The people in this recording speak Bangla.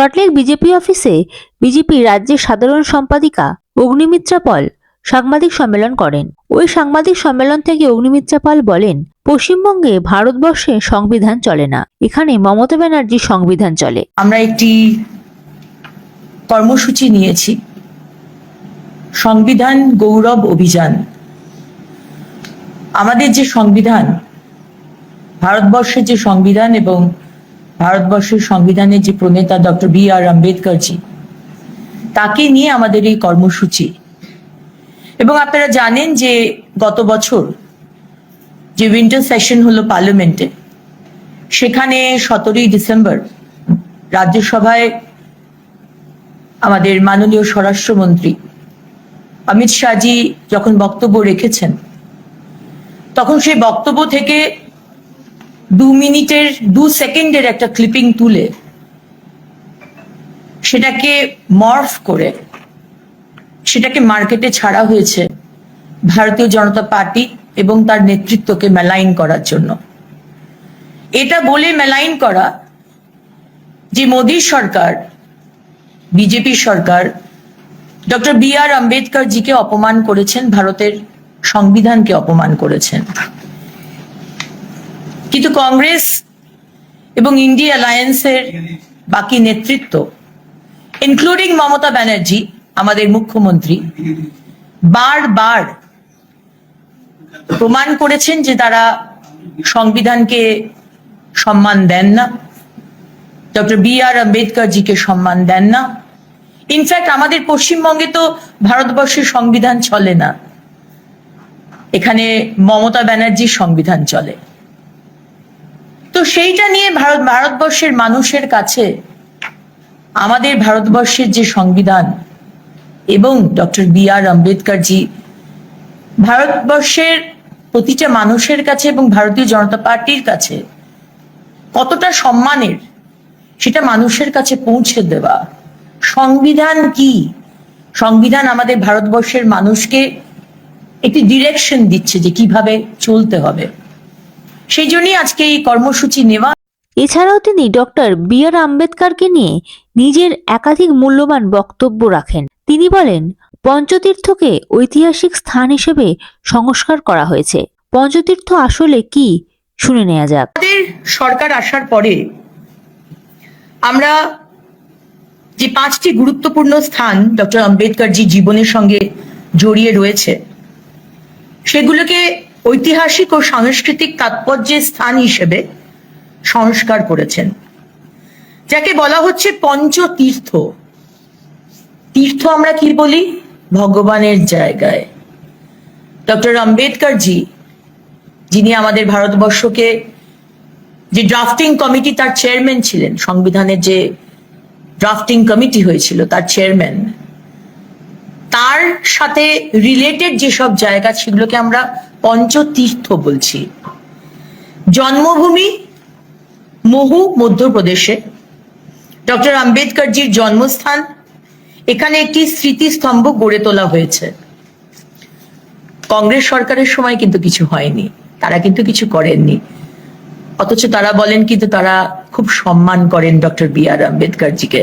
সল্টলেক বিজেপি অফিসে বিজেপি রাজ্যের সাধারণ সম্পাদিকা অগ্নিমিত্রা পল সাংবাদিক সম্মেলন করেন। ওই সাংবাদিক সম্মেলন থেকে অগ্নিমিত্রা পাল বলেন, পশ্চিমবঙ্গে ভারতবর্ষে সংবিধান চলে না। এখানে মমতা ব্যানার্জির সংবিধান চলে। আমরা একটি কর্মসূচি নিয়েছি। সংবিধান গৌরব অভিযান। আমাদের যে সংবিধান, ভারতবর্ষের যে সংবিধান এবং ভারতবর্ষের সংবিধানের যে প্রণেতা ডক্টর বি আর আম্বেদকরজি, তাকে নিয়ে আমাদের এই কর্মসূচি। এবং আপনারা জানেন যে গত বছর যে উইন্টার সেশন হলো পার্লামেন্টে সেখানে সতেরোই ডিসেম্বর রাজ্যসভায় আমাদের মাননীয় স্বরাষ্ট্রমন্ত্রী অমিত শাহজি যখন বক্তব্য রেখেছেন, তখন সেই বক্তব্য থেকে দু মিনিটের, দু সেকেন্ডের একটা ক্লিপিং তুলে সেটাকে মর্ফ করে সেটাকে মার্কেটে ছাড়া হয়েছে ভারতীয় জনতা পার্টি এবং তার নেতৃত্বকে মেলাইন করার জন্য। এটা বলে মেলাইন করা যে মোদী সরকার বিজেপি সরকার, ডক্টর বি আর আম্বেদকর জিকে অপমান করেছেন, ভারতের সংবিধানকে অপমান করেছেন। কিন্তু কংগ্রেস এবং ইন্ডিয়া অ্যালায়েন্সের বাকি নেতৃত্ব ইনক্লুডিং মমতা ব্যানার্জি, আমাদের মুখ্যমন্ত্রী, বারবার প্রমাণ করেছেন যে তারা সংবিধানকে সম্মান দেন না। ডক্টর বি আর আম্বেদকর জিকে সম্মান দেন না। ইনফ্যাক্ট আমাদের পশ্চিমবঙ্গে তো ভারতবর্ষের সংবিধান চলে না। এখানে মমতা ব্যানার্জির সংবিধান চলে। তো সেইটা নিয়ে ভারত ভারতবর্ষের মানুষের কাছে আমাদের ভারতবর্ষের যে সংবিধান এবং doctor B R Ambedkar ji ভারতবর্ষের প্রতিটা মানুষের কাছে এবং ভারতীয় জনতা পার্টির কাছে কতটা সম্মানের সেটা মানুষের কাছে পৌঁছে দেওয়া। সংবিধান কি? সংবিধান আমাদের ভারতবর্ষের মানুষকে একটি ডিরেকশন দিচ্ছে যে কীভাবে চলতে হবে। সেই জন্যই আজকে এই কর্মসূচি নেওয়া এছাড়াও তিনি ডক্টর বি আর আম্বেদকরকে নিয়ে নিজের একাধিক মূল্যবান বক্তব্য রাখেন। তিনি বলেন পঞ্চতীর্থকে ঐতিহাসিক স্থান হিসেবে সংস্কার করা হয়েছে। পঞ্চতীর্থ আসলে কি শুনে নেওয়া যাক। আমাদের সরকার আসার পরে আমরা যে পাঁচটি গুরুত্বপূর্ণ স্থান ডক্টর আম্বেদকরজি জীবনের সঙ্গে জড়িয়ে রয়েছে সেগুলোকে ঐতিহাসিক ও সাংস্কৃতিক তাৎপর্যের স্থান হিসেবে সংস্কার করেছেন। যাকে বলা হচ্ছে পঞ্চতীর্থ। তীর্থ আমরা কি বলি? ভগবানের জায়গায়। ডক্টর আম্বেদকর জি যিনি আমাদের ভারতবর্ষকে যে ড্রাফটিং কমিটি, তার চেয়ারম্যান ছিলেন, সংবিধানের যে ড্রাফটিং কমিটি হয়েছিল, তার চেয়ারম্যান। তার সাথে রিলেটেড যেসব জায়গা সেগুলোকে আমরা পঞ্চতীর্থ বলছি। জন্মভূমি মহু মধ্যপ্রদেশে। ডক্টর আম্বেদকরজির জন্মস্থান। এখানে একটি স্মৃতিস্তম্ভ গড়ে তোলা হয়েছে। কংগ্রেস সরকারের সময় কিন্তু কিছু হয়নি, তারা কিন্তু কিছু করেননি। অথচ তারা বলেন কিন্তু তারা খুব সম্মান করেন ডক্টর বি আর আম্বেদকরজিকে।